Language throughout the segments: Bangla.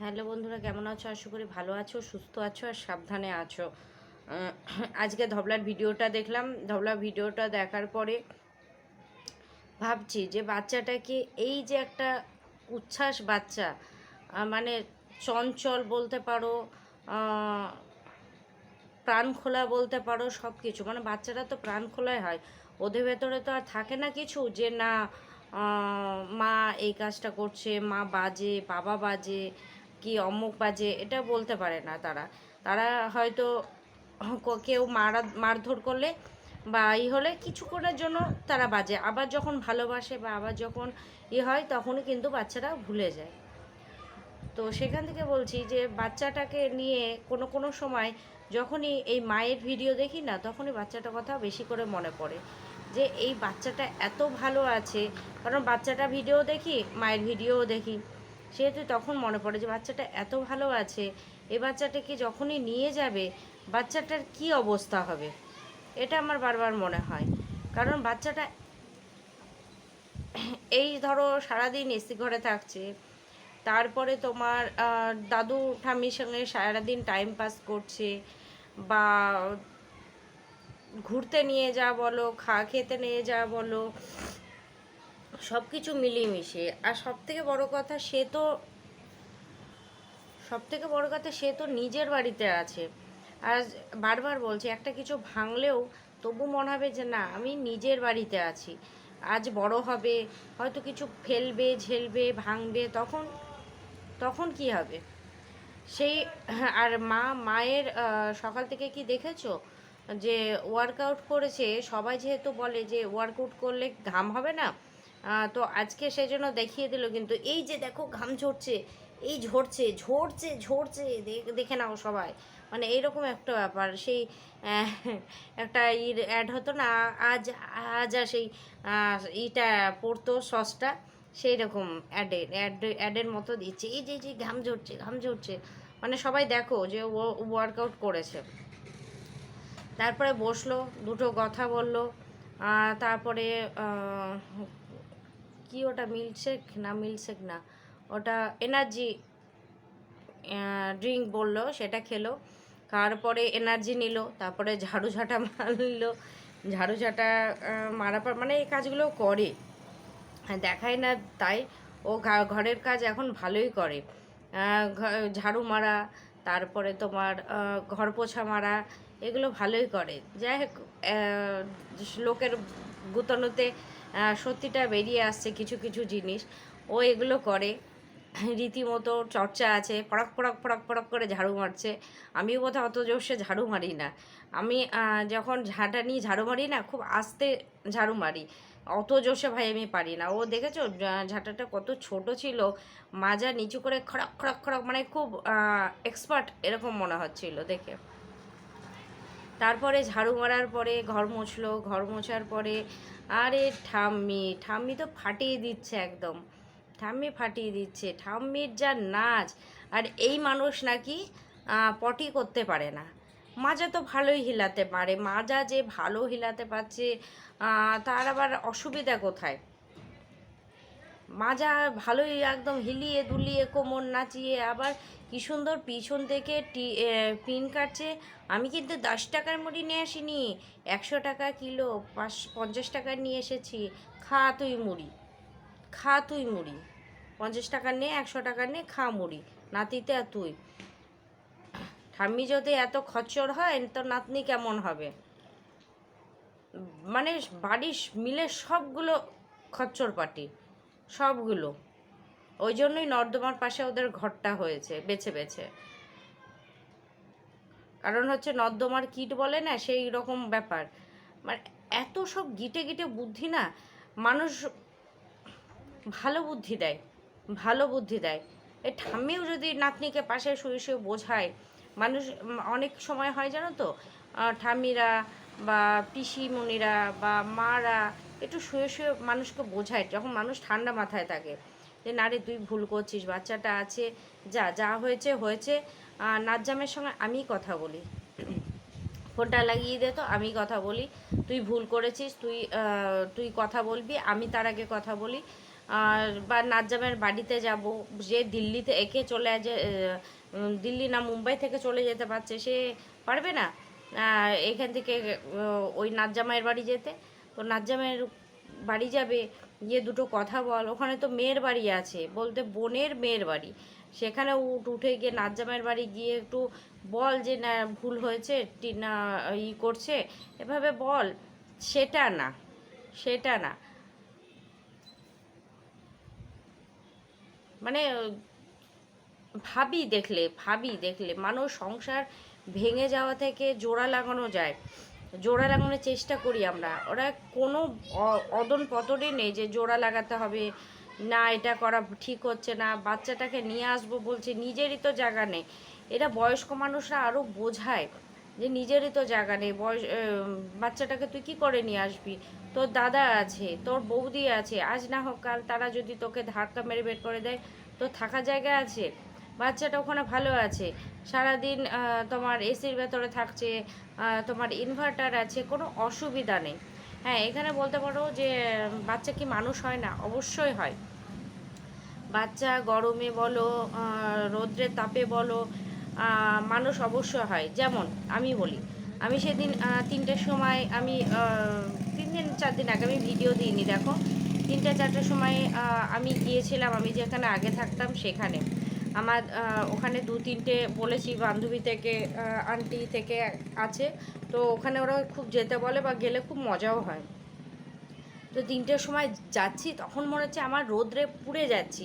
হ্যালো বন্ধুরা, কেমন আছো? আশা করি ভালো আছো, সুস্থ আছো আর সাবধানে আছো। আজকে ধবলার ভিডিওটা দেখলাম। ধবলার ভিডিওটা দেখার পরে ভাবছি যে বাচ্চাটাকে এই যে একটা উচ্ছ্বাস বাচ্চা মানে চঞ্চল বলতে পারো প্রাণ খোলা বলতে পারো সব কিছু মানে বাচ্চারা তো প্রাণ খোলাই হয়। ওদের ভেতরে তো আর থাকে না কিছু যে না মা এই কাজটা করছে, মা বাজে, বাবা বাজে কি অমুক বাজে এটা বলতে পারে না তারা। তারা হয়তো কেউ মারা, মারধর করলে বা ই হলে কিছুক্ষণের জন্য তারা বাজে। আবার যখন ভালোবাসে বা আবার যখন ই হয়, তখনই কিন্তু বাচ্চারা ভুলে যায়। তো সেখান থেকে বলছি যে, বাচ্চাটাকে নিয়ে কোনো কোনো সময় যখনই এই মায়ের ভিডিও দেখি না, তখনই বাচ্চাটার কথা বেশি করে মনে পড়ে। যে এই বাচ্চাটা এত ভালো আছে। কারণ বাচ্চাটা ভিডিও দেখি, মায়ের ভিডিওও দেখি। সেহেতু তখন মনে পড়ে যে বাচ্চাটা এত ভালো আছে, এ বাচ্চাটাকে যখনই নিয়ে যাবে, বাচ্চাটার কি অবস্থা হবে? এটা আমার বারবার মনে হয়। কারণ বাচ্চাটা এই ধরো সারাদিন এসি ঘরে থাকছে, তারপরে তোমার দাদু ঠাম্মির সঙ্গে সারাদিন টাইম পাস করছে, বা ঘুরতে নিয়ে যা বলো, খা খেতে নিয়ে যা বলো সব কিছু মিলিয়ে আর সব থেকে বড় কথা, সে তো সব থেকে বড় কথা, সে তো নিজের বাড়িতে আছে। আর বারবার বলছে, একটা কিছু ভাঙলেও তবু মনে হবে যে, না, আমি নিজের বাড়িতে আছি। আজ বড় হবে, হয়তো কিছু ফেলবে, ঝেলবে, ভাঙবে, তখন তখন কি হবে? সেই, আর মা, মায়ের সকাল থেকে কি দেখেছ? যে ওয়ার্কআউট করেছে, সবাই যেহেতু বলে যে ওয়ার্কআউট করলে ঘাম হবে না তো আজকে সেই জন্য দেখিয়ে দিল কিন্তু এই যে দেখো ঘাম ঝরছে, এই ঝরছে ঝরছে ঝরছে দেখ- নাও সবাই। মানে এইরকম একটা ব্যাপার, সেই একটা ইর অ্যাড হতো না, আজ আজ আর সেই ইটা পড়তো সসটা সেই রকম অ্যাডের অ্যাড অ্যাডের মতো দিচ্ছে। এই যে যে ঘাম ঝরছে ঘাম ঝরছে। মানে সবাই দেখো যে ও ওয়ার্কআউট করেছে। তারপরে বসল, দুটো কথা বলল তারপরে কি ওটা মিল্কশেক না মিল্কশেক না। ওটা এনার্জি ড্রিঙ্ক বলল, সেটা খেলো। তারপরে এনার্জি নিল, তারপরে ঝাড়ু ঝাঁটা মারলো। ঝাড়ু ঝাঁটা মারার পর মানে এই কাজগুলো করে। দেখায় না তাই। ও ঘরের কাজ এখন ভালোই করে। ঝাড়ু মারা, তারপরে তোমার ঘর পোছা মারা, এগুলো ভালোই করে। যাই হোক লোকের গুতনোতে সত্যিটা বেরিয়ে আসছে কিছু কিছু জিনিস। ও এগুলো করে। রীতিমতো চর্চা আছে পড়াক পড়াক পড়াক পড়াক করে ঝাড়ু মারছে। আমিও বোধহয় অত জোরসে ঝাড়ু মারি না। আমি যখন ঝাঁটা নিয়ে ঝাড়ু মারি না, খুব আস্তে ঝাড়ু মারি। অত জোরসে ভাই আমি পারি না। ও দেখেছ ঝাঁটাটা কত ছোট ছিল। মাজা নিচু করে খড়াক খড়াক খড়াক মানে খুব এক্সপার্ট এরকম মনে হচ্ছিল দেখে। তারপরে ঝাড়ু মারার পরে ঘর মুছলো, ঘর মোছার পরে আরে ঠাম্মি ঠাম্মি তো ফাটিয়ে দিচ্ছে একদম। ঠাম্মি ফাটিয়ে দিচ্ছে, ঠাম্মির যা নাচ, আর এই মানুষ নাকি পটি করতে পারে না। মাজা তো ভালোই হিলাতে পারে মাজা যে ভালো হিলাতে পারছে তার আবার অসুবিধা কোথায়? মাজা ভালোই একদম হিলিয়ে দুলিয়ে কোমর নাচিয়ে আবার কি সুন্দর পিছন থেকে টি পিন কাটছে। আমি কিন্তু দশ টাকার মুড়ি নিয়ে আসিনি, একশো টাকা কিলো, পাঁচ, পঞ্চাশ টাকার নিয়ে এসেছি। খা তুই মুড়ি, খা তুই মুড়ি। পঞ্চাশ টাকার নে, একশো টাকার নে, খা মুড়ি। নাতিতে আর তুই। ঠাম্মি যদি এত খচ্চর হয়, তো নাতনি কেমন হবে? মানে বাড়ির মিলে সবগুলো খচ্চর পাটি। সবগুলো। ওই জন্যই নর্দমার পাশে ওদের ঘরটা হয়েছে, বেছে বেছে। কারণ হচ্ছে নর্দমার কিট বলে না, সেই রকম ব্যাপার। মানে এত সব গিটে গিটে বুদ্ধি না, মানুষ ভালো বুদ্ধি দেয়, ভালো বুদ্ধি দেয়। এ ঠাম্মিও যদি নাতনিকে পাশে শুয়ে শুয়ে বোঝায়, মানুষ, অনেক সময় হয় জানো তো ঠাম্মিরা বা পিসিমণিরা বা মারা একটু শুয়ে শুয়ে মানুষকে বোঝায় যখন মানুষ ঠান্ডা মাথায় থাকে যে না রে তুই ভুল করছিস বাচ্চাটা আছে যা যা হয়েছে হয়েছে। আহ, নাজ্জামের সঙ্গে আমি কথা বলি। ফোনটা লাগিয়ে দে তো আমি কথা বলি। তুই ভুল করেছিস তুই তুই কথা বলবি আমি তার আগে কথা বলি। আর বা নাজ্জামের বাড়িতে যাব যে দিল্লিতে একে চলে যে দিল্লি না মুম্বাই থেকে চলে যেতে পারছে সে পারবে না? এখান থেকে ওই নাজ্জামাইয়ের বাড়ি যেতে? তো নাজ্জামের বাড়ি যাবে, গিয়ে দুটো কথা বল। ওখানে তো মেয়ের বাড়ি আছে, বলতে বোনের মেয়ের বাড়ি। সেখানে উঠ, উঠে গিয়ে নাজ্জামের বাড়ি গিয়ে একটু বল যে, না, ভুল হয়েছে টিনা ই করছে, এভাবে বল। সেটা না সেটা না। মানে ভাবি দেখলে ভাবি দেখলে, মানুষ সংসার ভেঙে যাওয়া থেকে জোড়া লাগানো যায়। জোড়া লাগানোর চেষ্টা করি আমরা। ওরা কোনো অদন পতনই নেই যে জোড়া লাগাতে হবে, না এটা করা ঠিক হচ্ছে না, বাচ্চাটাকে নিয়ে আসব বলছে, নিজেরই তো জায়গা নেই। এটা বয়স্ক মানুষরা আরও বোঝায় যে নিজেরই তো জায়গা নেই। বয়স বাচ্চাটাকে তুই কি করে নিয়ে আসবি? তোর দাদা আছে, তোর বৌদি আছে, আজ না হোক কাল তারা যদি তোকে ধাক্কা মেরে বের করে দেয়, তোর থাকার জায়গা আছে। বাচ্চাটা ওখানে ভালো আছে, সারাদিন তোমার এসির ভেতরে থাকছে তোমার ইনভার্টার আছে, কোনো অসুবিধা নেই। হ্যাঁ এখানে বলতে পারো যে, বাচ্চা কি মানুষ হয় না? অবশ্যই হয়। বাচ্চা গরমে বলো রৌদ্রের তাপে বলো মানুষ অবশ্যই হয়। যেমন আমি বলি, আমি সেদিন তিনটের সময় আমি তিন দিন, চার দিন আগে আমি ভিডিও দিইনি, দেখো। তিনটে, চারটের সময় আমি গিয়েছিলাম, আমি যেখানে আগে থাকতাম সেখানে। আমার ওখানে দু তিনটে বলেছি বান্ধবী থেকে আন্টি থেকে আছে। তো ওখানে ওরা খুব যেতে বলে বা গেলে খুব মজাও হয়। তো তিনটের সময় যাচ্ছি, তখন মনে হচ্ছে আমার রোদ্রে পুড়ে যাচ্ছি।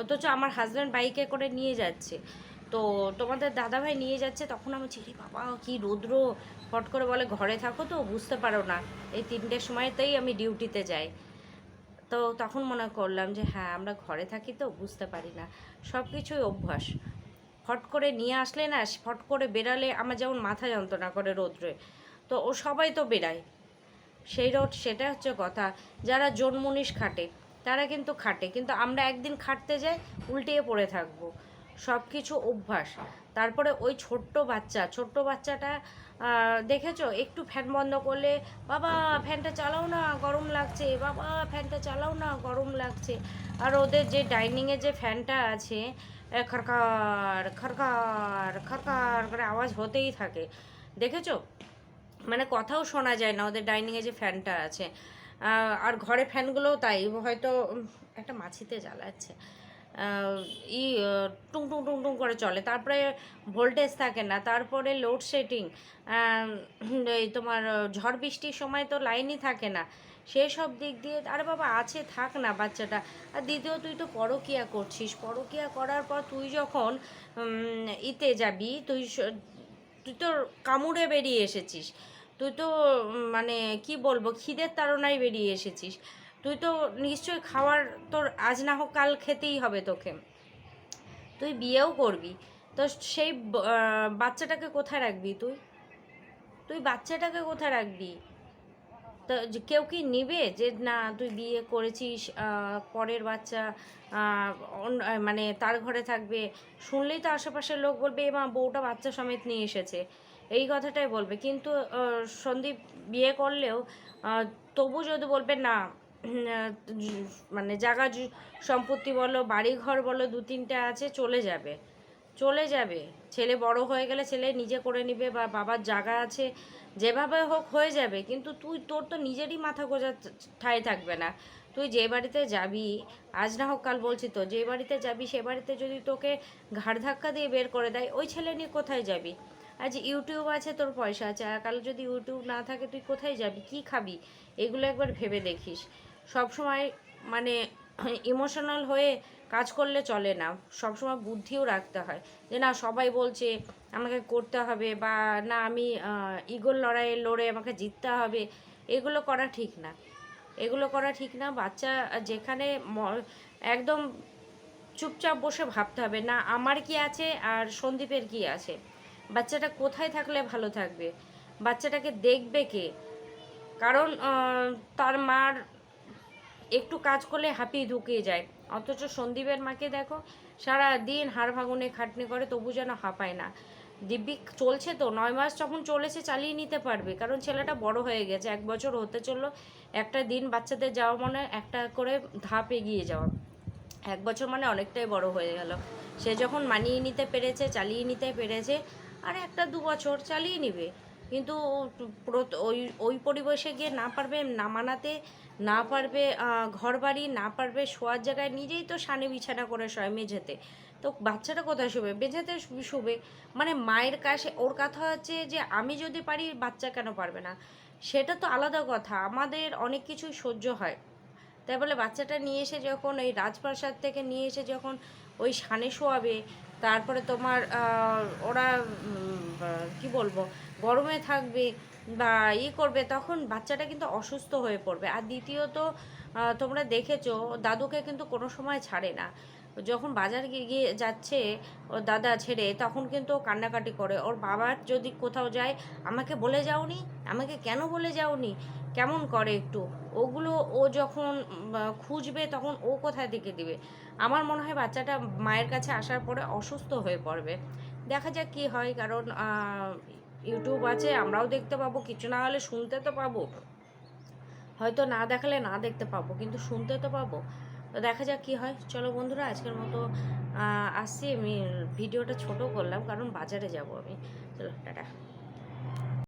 অথচ আমার হাজব্যান্ড বাইকে করে নিয়ে যাচ্ছে। তো তোমাদের দাদাভাই নিয়ে যাচ্ছে, তখন আমি ছিলি বাবা, কি রৌদ্র? ফট করে বলে, ঘরে থাকো তো, বুঝতে পারো না। এই তিনটের সময়তেই আমি ডিউটিতে যাই। তো তখন মনে করলাম যে হ্যাঁ আমরা ঘরে থাকি তো, বুঝতে পারি না। সব কিছুই অভ্যাস। ফট করে নিয়ে আসলে না, ফট করে বেরালে আমার যেমন মাথা যন্ত্রণা করে রোদ্রে। তো ও সবাই তো বেরায়। সেই রোড সেটা হচ্ছে কথা। যারা জন্মনিশ খাটে, তারা কিন্তু খাটে। কিন্তু আমরা একদিন খাটতে যাই, উল্টিয়ে পড়ে থাকব। সব কিছু অভ্যাস। তারপরে ওই ছোট্ট বাচ্চা, ছোট্ট বাচ্চাটা দেখেছ? একটু ফ্যান বন্ধ করলে, বাবা ফ্যানটা চালাও না, গরম লাগছে। বাবা ফ্যানটা চালাও না, গরম লাগছে। আর ওদের যে ডাইনিংয়ে যে ফ্যানটা আছে খরকার খরকার খরকার করে আওয়াজ হতেই থাকে। দেখেছ? মানে কথাও শোনা যায় না ওদের ডাইনিংয়ে যে ফ্যানটা আছে। আর ঘরে ফ্যানগুলোও তাই, হয়তো একটা মাছিতে জ্বালাচ্ছে। ই টুং টুং টুং টুং করে চলে। তারপরে ভোল্টেজ থাকে না, তারপরে লোডশেডিং এই তোমার ঝড় বৃষ্টির সময় তো লাইনই থাকে না। সেই সব দিক দিয়ে, আরে বাবা, আছে, থাক না বাচ্চাটা। আর দ্বিতীয়, তুই তো পরকিয়া করছিস। পরকিয়া করার পর তুই যখন ইতে যাবি, তুই তুই তো কামড়ে বেরিয়ে এসেছিস। তুই তো মানে কি বলব, খিদের তাড়নায় বেরিয়ে এসেছিস। তুই তো নিশ্চয়ই খাওয়ার তোর আজ না হোক কাল খেতেই হবে তোকে। তুই বিয়েও করবি। তো সেই বাচ্চাটাকে কোথায় রাখবি তুই? তুই বাচ্চাটাকে কোথায় রাখবি? তো কেউ কি নিবে যে না, তুই বিয়ে করেছিস পরের বাচ্চা মানে তার ঘরে থাকবে? শুনলেই তো আশেপাশের লোক বলবে, এ মা, বউটা বাচ্চা সমেত নিয়ে এসেছে। এই কথাটাই বলবে। কিন্তু সন্দীপ বিয়ে করলেও তবু যদি বলবে না মানে জায়গা সম্পত্তি বলো বাড়ি ঘর বলো, দু তিনটে আছে, চলে যাবে। চলে যাবে। ছেলে বড় হয়ে গেলে ছেলে নিজে করে নিবে বা বাবার জায়গা আছে, যেভাবে হোক হয়ে যাবে। কিন্তু তুই, তোর তো নিজেরই মাথা গোজা ঠাই থাকবে না। তুই যে বাড়িতে যাবি, আজ না হোক কাল বলছি তো, যে বাড়িতে যাবি, সে বাড়িতে যদি তোকে ঘাড় ধাক্কা দিয়ে বের করে দেয়, ওই ছেলে নিয়ে কোথায় যাবি? আজ ইউটিউব আছে, তোর পয়সা আছে, আর কাল যদি ইউটিউব না থাকে, তুই কোথায় যাবি? কি খাবি? এগুলো একবার ভেবে দেখিস। সব সময় মানে ইমোশনাল হয়ে কাজ করলে চলে না। সবসময় বুদ্ধিও রাখতে হয়। যে না, সবাই বলছে আমাকে করতে হবে বা না, আমি ইগোর লড়াইয়ে লড়ে আমাকে জিততে হবে। এগুলো করা ঠিক না। এগুলো করা ঠিক না। বাচ্চা যেখানে একদম চুপচাপ বসে ভাবতে হবে, না, আমার কি আছে আর সন্দীপের কি আছে? বাচ্চাটা কোথায় থাকলে ভালো থাকবে? বাচ্চাটাকে দেখবে কে? কারণ তার মার একটু কাজ করলে হাঁপিয়ে ঢুকিয়ে যায়। অথচ সন্দীপের মাকে দেখো, সারা দিন হাড় ভাঙনে খাটনি করে, তবু যেন হাঁপায় না। দিব্যি, চলছে তো, নয় মাস যখন চলেছে চালিয়ে নিতে পারবে। কারণ ছেলেটা বড় হয়ে গেছে, এক বছর হতে চলল, একটা দিন বাচ্চাদের যাওয়া মানে একটা করে ধাপ এগিয়ে যাওয়া। এক বছর মানে অনেকটাই বড় হয়ে গেল। সে যখন মানিয়ে নিতে পেরেছে, চালিয়ে নিতে পেরেছে, আর একটা দু বছর চালিয়ে নিবে। কিন্তু ওই ওই পরিবেশে গিয়ে না পারবে না মানাতে, না পারবে ঘর বাড়ি না পারবে শোয়ার জায়গায়, নিজেই তো সানে বিছানা করে শোয় মেঝেতে। তো বাচ্চাটা কোথায় শোবে? মেঝেতে শোবে। মানে মায়ের কাছে, ওর কথা হচ্ছে যে আমি যদি পারি, বাচ্চা কেন পারবে না? সেটা তো আলাদা কথা। আমাদের অনেক কিছুই সহ্য হয়। তাই বলে বাচ্চাটা নিয়ে এসে যখন এই রাজপ্রাসাদ থেকে নিয়ে এসে যখন ওই সানে শোয়াবে, তারপরে তোমার ওরা কি বলব? গরমে থাকবে বা ই করবে, তখন বাচ্চাটা কিন্তু অসুস্থ হয়ে পড়বে। আর দ্বিতীয়ত তোমরা দেখেছ, দাদুকে কিন্তু কোনো সময় ছাড়ে না। যখন বাজার গিয়ে যাচ্ছে ওর দাদা ছেড়ে, তখন কিন্তু ও কান্নাকাটি করে। ওর বাবার যদি কোথাও যায়, আমাকে বলে যাওনি? আমাকে কেন বলে যাওনি? কেমন করে একটু? ওগুলো ও যখন খুঁজবে, তখন ও কোথায় থেকে দিবে? আমার মনে হয় বাচ্চাটা মায়ের কাছে আসার পরে অসুস্থ হয়ে পড়বে। দেখা যাক কি হয়, কারণ ইউটিউব আছে, আমরাও দেখতে পাবো। কিছু না হলে শুনতে তো পাবো। হয়তো না দেখালে না দেখতে পাবো, কিন্তু শুনতে তো পাবো। তো দেখা যাক কী হয়। চলো বন্ধুরা, আজকের মতো আসছি। আমি ভিডিওটা ছোট করলাম, কারণ বাজারে যাব আমি। চলো, টাটা।